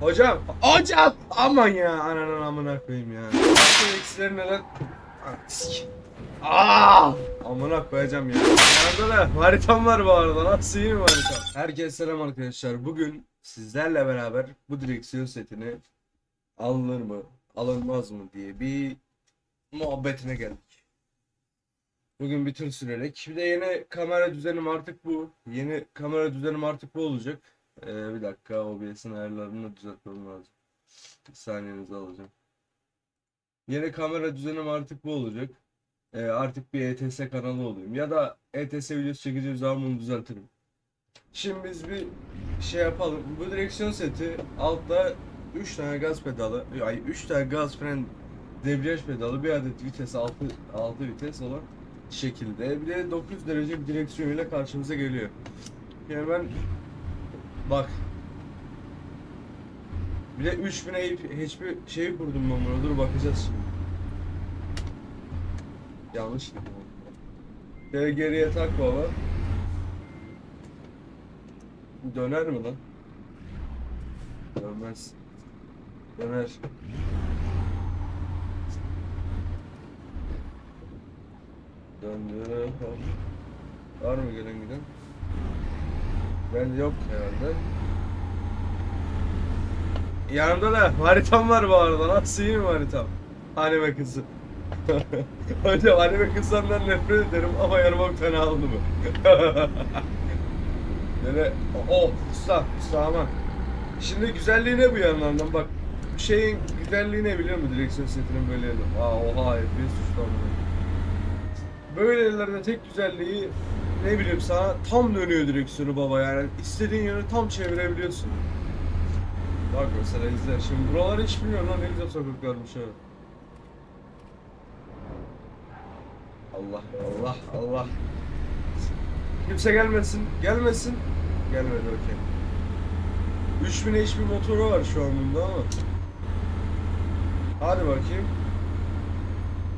Hocam, hocam aman ya ananın amına koyayım ya. Eksileri neler? Ah, sik. Aa! Amına koyacağım ya. Yanımda da haritam var bu arada. Nasıl iyi mi haritam? Herkese selam arkadaşlar. Bugün sizlerle beraber bu direksiyon setini alınır mı, alınmaz mı diye bir muhabbetine geldik. Bugün bir tur sürerek. Bir de yeni kamera düzenim artık bu. Yeni kamera düzenim artık bu olacak. Ee, bir dakika OBS'in ayarlarını düzeltmem lazım. Bir saniyenizi alacağım. Yeni kamera düzenim artık bu olacak. Ee, artık bir ETS kanalı olayım. Ya da ETS videosu çekeceğim zaman bunu düzeltirim. Şimdi biz bir şey yapalım. Bu direksiyon seti altta 3 tane gaz pedalı, ay 3 tane gaz fren debriyaj pedalı, bir adet vites 6 6 vites olan şekilde. Bir de 900 derece bir direksiyon ile karşımıza geliyor. Yani ben bak bir de 3000 hiçbir şey kurdum ben buna. Dur bakacağız şimdi. Yanlış gibi. Geri geriye tak baba. Döner mi lan? Dönmez. Döner. Döndü. Var mı gelen giden? Ben yok herhalde. Yanımda da haritam var bu arada. Nasıl iyi mi haritam? Anime kızı. Hocam anime kızlarından nefret ederim ama yanıma bir tane aldı mı? Böyle oh usta usta aman. Şimdi güzelliği ne bu yanlardan bak. Şeyin güzelliği ne biliyor musun direksiyon setinin böyle yerinde? Aa oha FPS usta Böyle yerlerde tek güzelliği ne bileyim sana tam dönüyor direksiyonu baba yani istediğin yöne tam çevirebiliyorsun. Bak mesela izle şimdi buraları hiç bilmiyorum lan ne güzel sokaklarmış ha. Allah Allah Allah. Kimse gelmesin. Gelmesin. Gelmedi okey. 3000 HP motoru var şu an bunda ama. Hadi bakayım.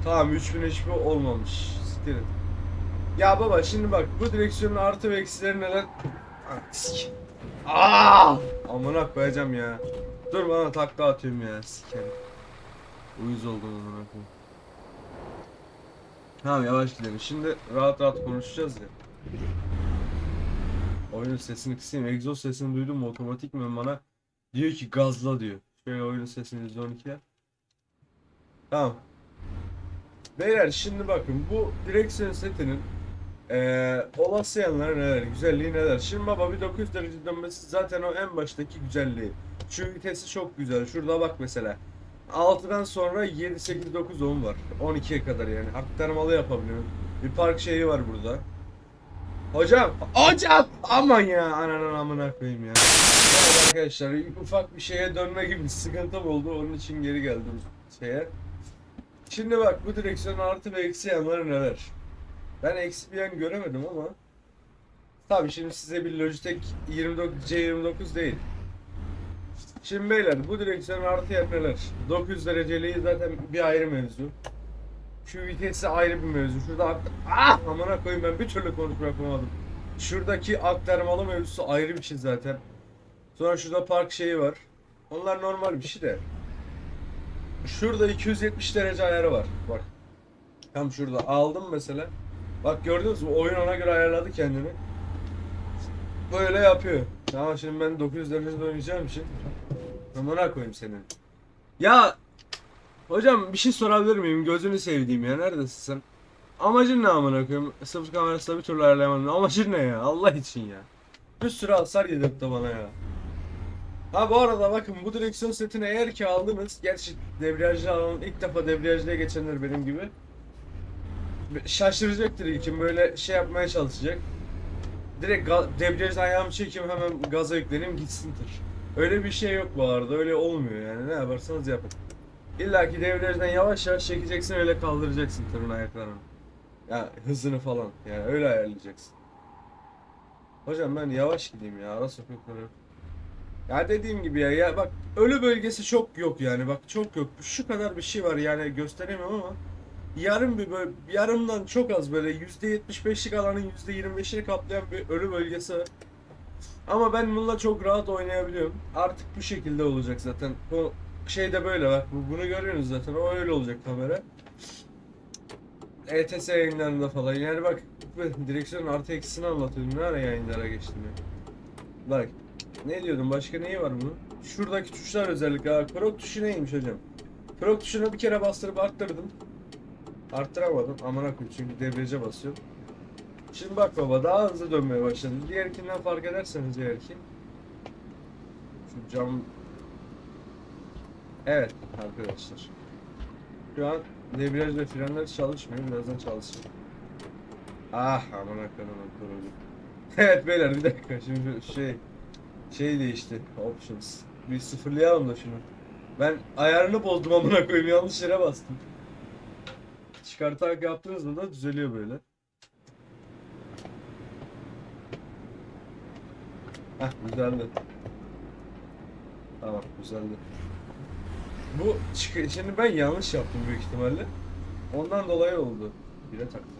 Tamam 3000 HP olmamış. Siktir. Ya baba şimdi bak bu direksiyonun artı ve eksileri neler? Ah. Aa! Amına koyacağım ya. Dur bana takla atıyorum ya sikerim. Uyuz oldum amına koyayım. Tamam yavaş gidelim. Şimdi rahat rahat konuşacağız ya. Oyunun sesini kısayım. Egzoz sesini duydum mu otomatikmen bana diyor ki gazla diyor. Şöyle oyunun sesini %12 yap. Tamam. Beyler şimdi bakın bu direksiyon setinin eee olası yanları neler, güzelliği neler. Şimdi baba bir 900 derece dönmesi zaten o en baştaki güzelliği. Şu vitesi çok güzel. Şurada bak mesela. 6'dan sonra 7, 8, 9, 10 var. 12'ye kadar yani. Aktarmalı yapabiliyorum. Bir park şeyi var burada. Hocam, hocam aman ya ananın amına koyayım ya. Arkadaşlar ufak bir şeye dönme gibi bir sıkıntım oldu. Onun için geri geldim şeye. Şimdi bak bu direksiyon artı ve eksi yanları neler? Ben eksi bir yan göremedim ama Tabii şimdi size bir Logitech 29 C29 değil. Şimdi beyler bu direksiyon artı yer neler? 900 dereceliği zaten bir ayrı mevzu. Şu vitesi ayrı bir mevzu. Şurada ah amına koyayım ben bir türlü konuşma yapamadım. Şuradaki aktarmalı mevzusu ayrı bir şey zaten. Sonra şurada park şeyi var. Onlar normal bir şey de. Şurada 270 derece ayarı var. Bak. Tam şurada aldım mesela. Bak gördünüz mü? Oyun ona göre ayarladı kendini. Böyle yapıyor. Ama şimdi ben 900 derecede oynayacağım için amına koyayım senin. Ya hocam bir şey sorabilir miyim? Gözünü sevdiğim ya. Neredesin sen? Amacın ne amına koyayım? Sıfır kamerasında bir türlü ayarlayamadım. Amacın ne ya? Allah için ya. Bir sürü hasar yedirtti bana ya. Ha bu arada bakın bu direksiyon setini eğer ki aldınız Gerçi debriyajlı alan ilk defa debriyajlıya geçenler benim gibi Şaşıracaktır ilkin böyle şey yapmaya çalışacak? Direkt debriyajdan ayağımı çekeyim hemen gaza yükleneyim gitsin tır. Öyle bir şey yok bu arada. Öyle olmuyor yani. Ne yaparsanız yapın. İlla ki debriyajdan yavaş yavaş çekeceksin öyle kaldıracaksın tırın ayaklarını. Ya hızını falan. Yani öyle ayarlayacaksın. Hocam ben yavaş gideyim ya. Ara sokakları ya dediğim gibi ya, ya bak ölü bölgesi çok yok yani. Bak çok yok. Şu kadar bir şey var yani gösteremiyorum ama yarım bir böyle yarımdan çok az böyle %75'lik alanın %25'ini kaplayan bir ölü bölgesi. Ama ben bununla çok rahat oynayabiliyorum. Artık bu şekilde olacak zaten. Bu şey de böyle bak. Bu- Bunu görüyorsunuz zaten. O öyle olacak kamera. ETS yayınlarında falan. Yani bak direksiyonun artı eksisini anlatıyordum. Ne ara yayınlara geçtim ya. Bak. Ne diyordum? Başka neyi var bunun? Şuradaki tuşlar özellikle. Ha, Krok tuşu neymiş hocam? Krok tuşuna bir kere bastırıp arttırdım. Arttıramadım. Amına koyayım çünkü debriyaja basıyorum. Şimdi bak baba daha hızlı dönmeye başladı. Diğerkinden fark ederseniz eğer ki. Şu cam... Evet arkadaşlar. Şu an debriyaj ve frenler çalışmıyor. Birazdan çalışacak. Ah amına koyayım kurulu. Evet beyler bir dakika şimdi şey şey değişti options. Bir sıfırlayalım da şunu. Ben ayarını bozdum amına koyayım yanlış yere bastım. Çıkartarak yaptığınızda da düzeliyor böyle. Heh güzeldi. Tamam güzeldi. Bu şimdi ben yanlış yaptım büyük ihtimalle. Ondan dolayı oldu. Bire taktım.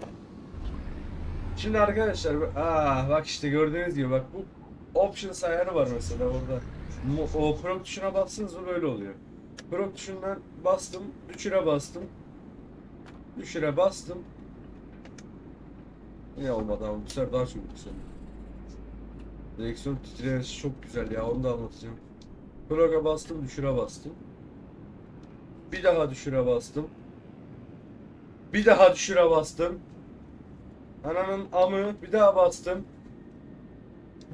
Şimdi arkadaşlar aa bak işte gördüğünüz gibi bak bu options ayarı var mesela orada. O pro tuşuna bastınız mı böyle oluyor. Pro tuşundan bastım, düşüre bastım. Düşüre bastım. Yine olmadı ama bu sefer daha çok yükseldi. Direksiyon titremesi çok güzel ya onu da anlatacağım. Proga bastım, düşüre bastım. Bir daha düşüre bastım. Bir daha düşüre bastım. Ananın amı bir daha bastım.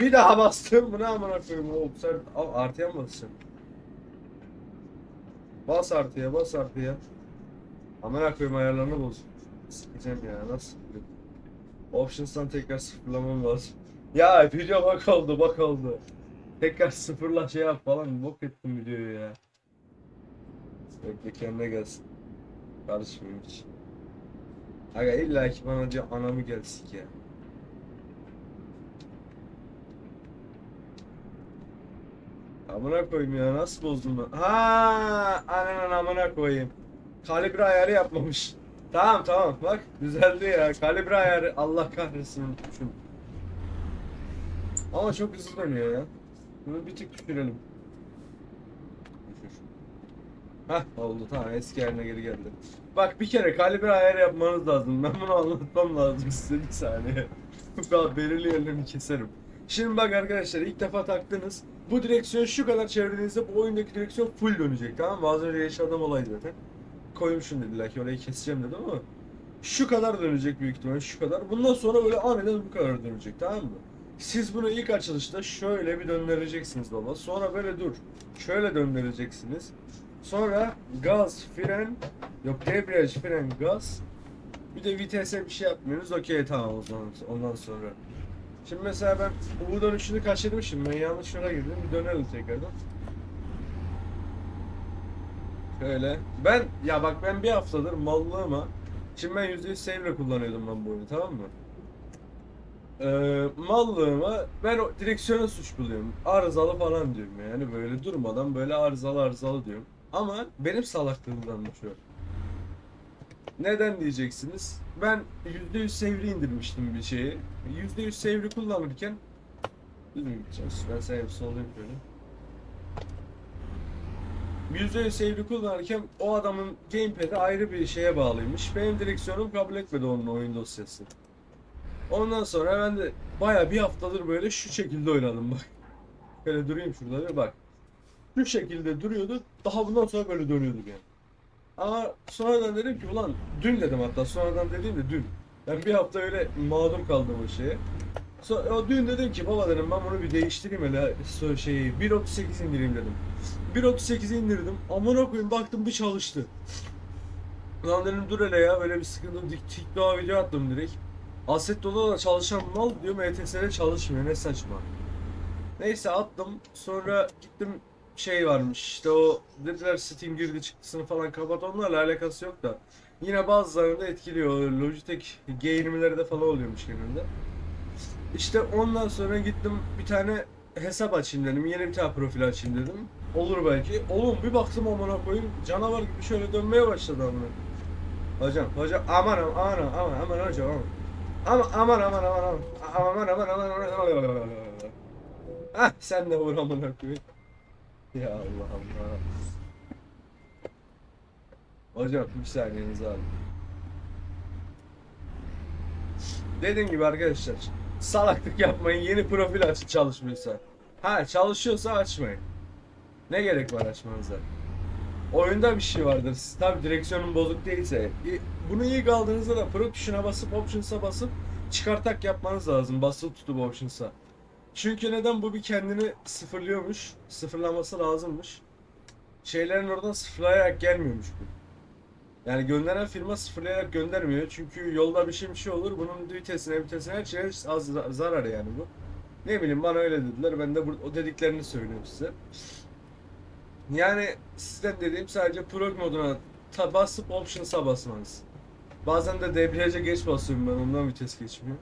Bir daha bastım. Bu ne amına koyayım oğlum sen artıya mı basacaksın? Bas artıya bas artıya. Amına koyayım ayarlarını boz. Sikeceğim ya nasıl? Options'tan tekrar sıfırlamam lazım. Ya video bak oldu bak oldu. Tekrar sıfırla şey yap falan bok ettim videoyu ya. Bekle kendine gelsin. Karışmayayım hiç. Aga illa ki bana diyor anamı gelsik ya. Amına koyayım ya nasıl bozdum ben? Ha, ananın amına koyayım. Kalibre ayarı yapmamış. Tamam tamam bak düzeldi ya. Kalibre ayarı Allah kahretsin unutmuşum. Ama çok hızlı dönüyor ya. Bunu bir tık düşürelim. Düşür. Hah oldu tamam eski haline geri geldi. Bak bir kere kalibre ayarı yapmanız lazım. Ben bunu anlatmam lazım size bir saniye. Bu kadar belirli yerlerini keserim. Şimdi bak arkadaşlar ilk defa taktınız. Bu direksiyon şu kadar çevirdiğinizde bu oyundaki direksiyon full dönecek tamam mı? Az önce yaşadığım olay zaten. Koymuşum dediler ki orayı keseceğim dedim ama şu kadar dönecek büyük ihtimalle şu kadar. Bundan sonra böyle aniden bu kadar dönecek tamam mı? Siz bunu ilk açılışta şöyle bir döndüreceksiniz baba. Sonra böyle dur. Şöyle döndüreceksiniz. Sonra gaz, fren, yok debriyaj, fren, gaz. Bir de vitese bir şey yapmıyorsunuz. Okey tamam o zaman ondan sonra. Şimdi mesela ben U dönüşünü kaçırmışım. Ben yanlış yola girdim. Bir dönelim tekrardan. Şöyle. Ben ya bak ben bir haftadır mallığıma Şimdi ben %100 save'le kullanıyordum ben bu oyunu tamam mı? Ee, mallığıma ben o direksiyona suç buluyorum. Arızalı falan diyorum yani böyle durmadan böyle arızalı arızalı diyorum. Ama benim salaklığımdan şu. Neden diyeceksiniz? Ben %100 sevri indirmiştim bir şeyi. %100 sevri kullanırken Düz mü gideceğiz? Ben sana bir solayım şöyle. %100 sevri kullanırken o adamın gamepad'i ayrı bir şeye bağlıymış. Benim direksiyonum kabul etmedi onun oyun dosyası. Ondan sonra ben de baya bir haftadır böyle şu şekilde oynadım bak. Böyle durayım şurada bir bak. Şu şekilde duruyordu. Daha bundan sonra böyle dönüyorduk yani. Ama sonradan dedim ki ulan dün dedim hatta sonradan dediğim de dün. Ben bir hafta öyle mağdur kaldım o şeye. So, o dün dedim ki baba dedim ben bunu bir değiştireyim hele so- şeyi 1.38 indireyim dedim. 1.38 indirdim. Amına koyayım baktım bir çalıştı. Lan dedim dur hele ya böyle bir sıkıntı dik TikTok'a video attım direkt. Assetto'da da çalışan mal diyorum ETS'de çalışmıyor ne saçma. Neyse attım sonra gittim şey varmış işte o dediler Steam girdi çıktısını falan kapat onlarla alakası yok da. Yine bazılarını da etkiliyor. Logitech G20'leri de falan oluyormuş genelde. İşte ondan sonra gittim bir tane hesap açayım dedim. Yeni bir tane profil açayım dedim. Olur belki. Oğlum bir baktım amına koyayım canavar gibi şöyle dönmeye başladı amına. Hocam, hocam aman aman aman aman aman hocam aman. Aman aman aman aman aman aman aman aman aman aman aman Hah sen de vur amına koyayım. Ya Allah Allah. Hocam bir saniyenizi alın. Dediğim gibi arkadaşlar salaklık yapmayın yeni profil aç çalışmıyorsa. Ha çalışıyorsa açmayın. Ne gerek var açmanıza? Oyunda bir şey vardır. Tabi direksiyonun bozuk değilse. Bunu ilk aldığınızda da pro basıp options'a basıp çıkartak yapmanız lazım. Basılı tutup options'a. Çünkü neden bu bir kendini sıfırlıyormuş. Sıfırlaması lazımmış. Şeylerin oradan sıfırlayarak gelmiyormuş bu. Yani gönderen firma sıfırlayarak göndermiyor. Çünkü yolda bir şey bir şey olur. Bunun vitesine vitesine her şeye az za- zarar yani bu. Ne bileyim bana öyle dediler. Ben de o dediklerini söylüyorum size. Yani sizden dediğim sadece prog moduna ta basıp options'a basmanız. Bazen de debriyaja geç basıyorum ben ondan vites geçmiyor.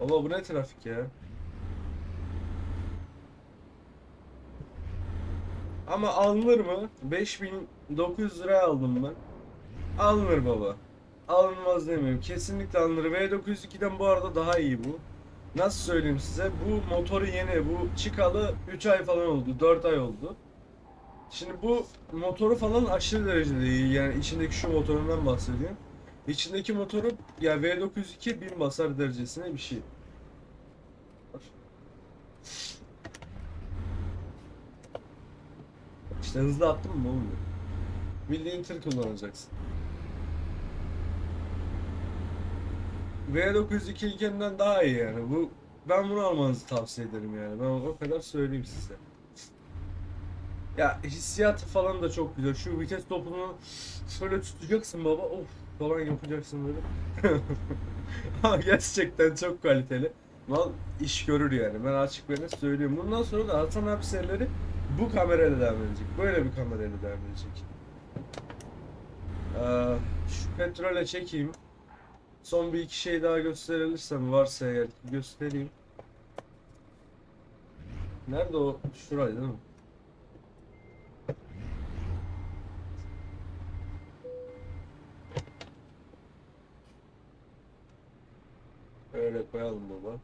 Baba bu ne trafik ya? Ama alınır mı? 5900 liraya aldım ben. Alınır baba. Alınmaz demiyorum. Kesinlikle alınır. V902'den bu arada daha iyi bu. Nasıl söyleyeyim size? Bu motoru yeni. Bu çıkalı 3 ay falan oldu. 4 ay oldu. Şimdi bu motoru falan aşırı derecede iyi. Yani içindeki şu motorundan bahsediyorum. İçindeki motoru ya V902 bin basar derecesine bir şey. İşte hızlı attın mı olmuyor. Bildiğin tır kullanacaksın. V902 ilkenden daha iyi yani. Bu ben bunu almanızı tavsiye ederim yani. Ben o kadar söyleyeyim size. Ya hissiyatı falan da çok güzel. Şu vites topunu şöyle tutacaksın baba. Of falan yapacaksın böyle. Ama gerçekten çok kaliteli. Mal iş görür yani. Ben açık ve net söylüyorum. Bundan sonra da Hasan abi serileri bu kamerayla devam edecek. Böyle bir kamerayla devam edecek. Ee, şu petrole çekeyim. Son bir iki şey daha gösterebilirsem varsa eğer göstereyim. Nerede o? Şuraydı değil mi? Öyle koyalım baba.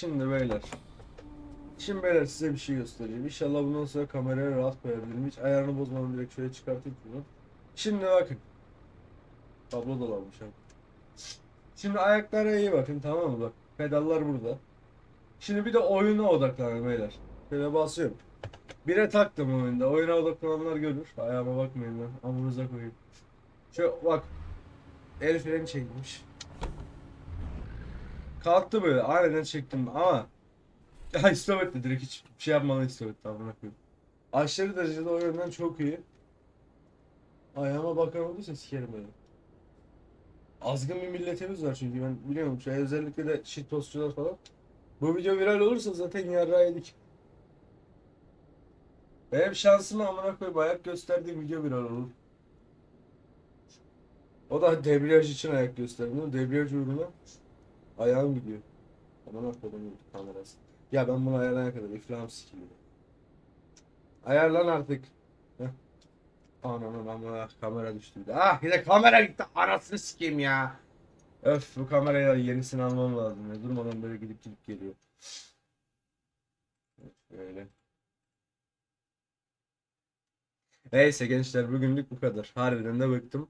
Şimdi beyler. Şimdi beyler size bir şey göstereyim. İnşallah bundan sonra kameraya rahat koyabilirim. Hiç ayarını bozmadan direkt şöyle çıkartayım bunu. Şimdi bakın. Tablo dolanmış abi. Şimdi ayaklara iyi bakın tamam mı bak. Pedallar burada. Şimdi bir de oyuna odaklanın beyler. Şöyle basıyorum. Bire taktım oyunda. Oyuna odaklananlar görür. Ayağıma bakmayın lan. Amınıza koyayım. Şöyle bak. El freni çekmiş. Kalktı böyle. Aynen çektim ama ya istop etti direkt hiç şey yapmadan istop etti amına koyayım. Aşırı derecede o yönden çok iyi. Ayağıma bakan olduysa sikerim böyle. Azgın bir milletimiz var çünkü ben biliyorum şey özellikle de shit postçular falan. Bu video viral olursa zaten yarrağı yedik. Benim şansıma amına koyup ayak gösterdiğim video viral olur. O da debriyaj için ayak göstermiyor. Debriyaj uğruna ayağım gidiyor. Amına koyduğum kamerası. Ya ben bunu ayarlayana kadar iflahım sikiliyor. Ayarlan artık. Heh. Ananın amına kamera düştü bir de. Ah bir kamera gitti anasını sikeyim ya. Öf bu kameraya yenisini almam lazım ya. Durmadan böyle gidip gidip geliyor. Böyle. Neyse gençler bugünlük bu kadar. Harbiden de bıktım.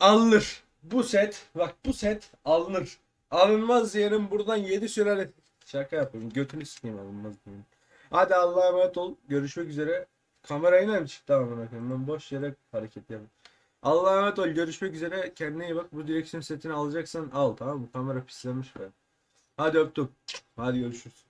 Alınır. Bu set bak bu set alınır. Alınmaz diyelim buradan 7 süreli. Şaka yapıyorum. Götünü sikeyim alınmaz diyelim. Hadi Allah'a emanet ol. Görüşmek üzere. Kamera yine mi çıktı amına koyayım? Ben boş yere hareket yapıyorum. Allah'a emanet ol. Görüşmek üzere. Kendine iyi bak. Bu direksiyon setini alacaksan al tamam mı? Kamera pislenmiş be. Hadi öptüm. Hadi görüşürüz.